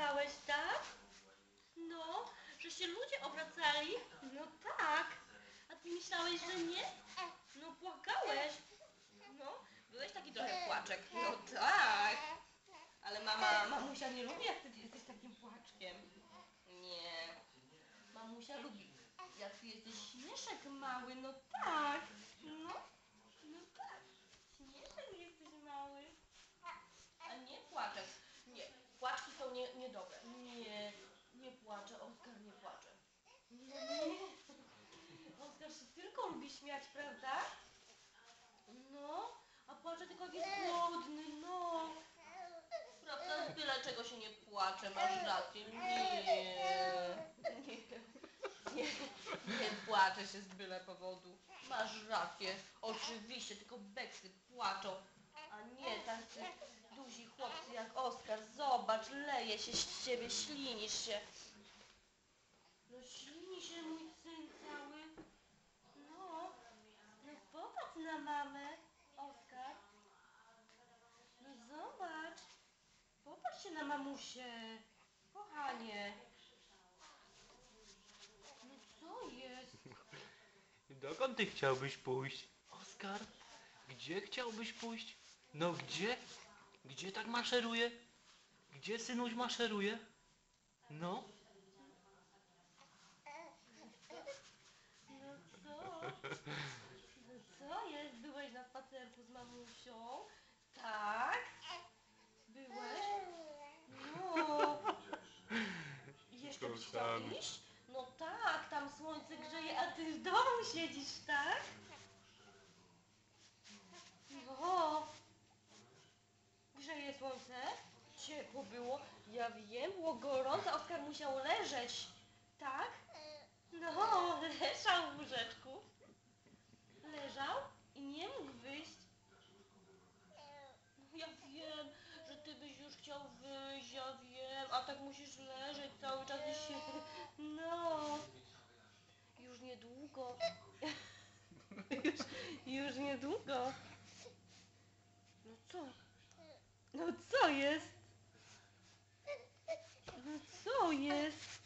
płakałeś, tak? No, że się ludzie obracali? No tak. A ty myślałeś, że nie? No płakałeś. No, byłeś taki trochę płaczek. No tak. Ale mama, mamusia nie lubi, jak ty jesteś takim płaczkiem. Nie. Mamusia lubi, jak ty jesteś śmieszek mały, no tak. No, no tak. Śmieszek jesteś mały. A nie płaczek. Nie, płaczki są nie, niedobre. Nie, nie płaczę, Oskar nie płacze. Nie, Oskar się tylko lubi śmiać, prawda? No, a płacze tylko jak jest głodny, no. Prawda, byle czego się nie płacze, masz rację. Nie, nie, nie, nie płacze się z byle powodu. Masz rację, oczywiście, tylko beksy płaczą. A nie tacy duzi chłopcy jak Oskar. Zobacz, leje się z ciebie, ślinisz się. No ślini się mój syn cały. No, no popatrz na mamę, Oskar. No zobacz. Popatrz się na mamusię. Kochanie. No co jest? Dokąd ty chciałbyś pójść? Oskar? Gdzie chciałbyś pójść? No gdzie? Gdzie tak maszeruje? Gdzie synuś maszeruje? No? No co? No co jest? Byłeś na spacerku z mamusią? Tak? Byłeś? No. I jeszcze Kochany. No tak, tam słońce grzeje, a ty w domu siedzisz, tak? No. Grzeje słońce? Ciepło było. Ja wiem, było gorąco, Oskar musiał leżeć. Tak? No, leżał w łóżeczku. Leżał i nie mógł wyjść. No ja wiem, że ty byś już chciał wyjść, ja wiem, a tak musisz leżeć cały czas i się... No. Już niedługo. już, już niedługo. No co? No co jest? No co jest?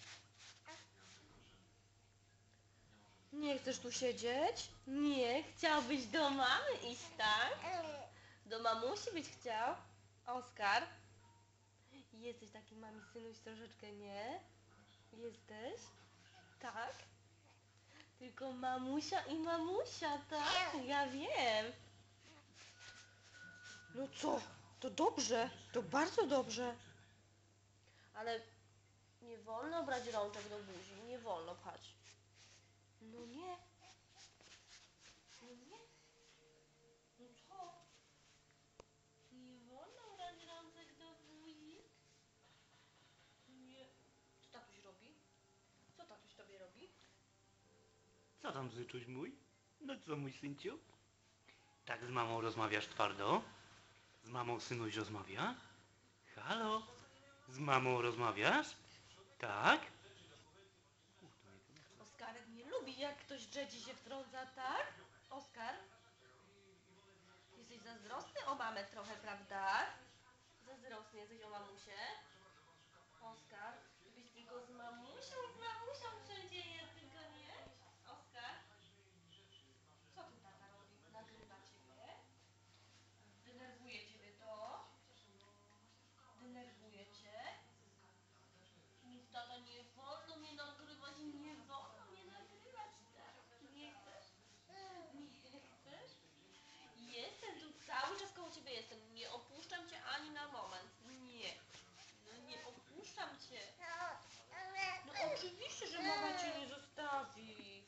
Nie chcesz tu siedzieć? Nie, chciałbyś do mamy iść, tak? Do mamusi byś chciał? Oskar? Jesteś taki mami synuś troszeczkę, nie? Jesteś? Tak? Tylko mamusia i mamusia, tak? Ja wiem. No co? To dobrze, to bardzo dobrze. Ale nie wolno brać rączek do buzi, nie wolno pchać. No nie. No nie. No co? Nie wolno brać rączek do buzi. Nie. Co tatuś robi? Co tatuś tobie robi? Co tam zyczuś mój? No co mój synciu? Tak z mamą rozmawiasz twardo? Z mamą synuś rozmawia? Halo? Z mamą rozmawiasz? Tak? Oskarek nie lubi, jak ktoś drzedzi się wtrąca, tak? Oskar? Jesteś zazdrosny o mamę trochę, prawda? Zazdrosny jesteś o mamusię? Oskar, byś tylko z mamusią, z mamusią wszędzie jest, tylko nie? Oskar? Co tu tata robi? Nagrywa ciebie? Denerwuje ciebie to? Denerwuje cię? Nic tata nie wolno mnie nagrywać, nie wolno mnie nagrywać, tak? Nie chcesz? Nie chcesz? Jestem tu cały czas koło ciebie jestem. Nie opuszczam cię ani na moment. Nie. No nie opuszczam cię. No oczywiście, że mama cię nie zostawi.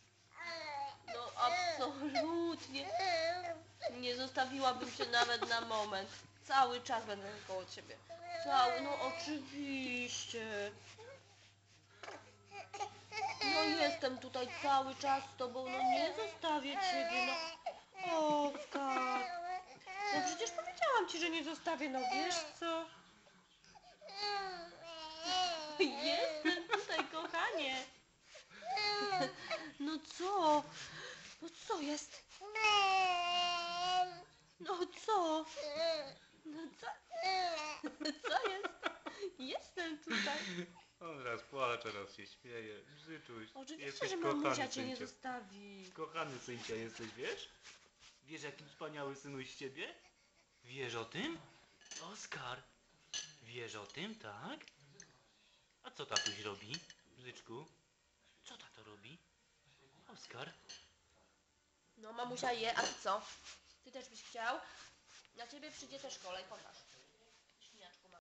No absolutnie. Nie zostawiłabym cię nawet na moment. Cały czas będę koło ciebie. Cały, no oczywiście. No jestem tutaj cały czas z tobą, no nie zostawię ciebie, no. Oskar. No przecież powiedziałam ci, że nie zostawię, no wiesz co? Jestem tutaj, kochanie. No co? No co jest? No co? No co? Co jest? Jestem tutaj. On raz płacze, raz się śmieje. Brzyczuś, Oczywiście, jesteś że mamusia kochany cię nie zostawi. Kochany syncia jesteś, wiesz? Wiesz, jaki wspaniały synuś z ciebie? Wiesz o tym? Oskar, wiesz o tym, tak? A co tatuś robi, Brzyczku? Co tato robi? Oskar, No, mamusia je, a ty co? Ty też byś chciał? Na ciebie przyjdzie też kolej, pokaż.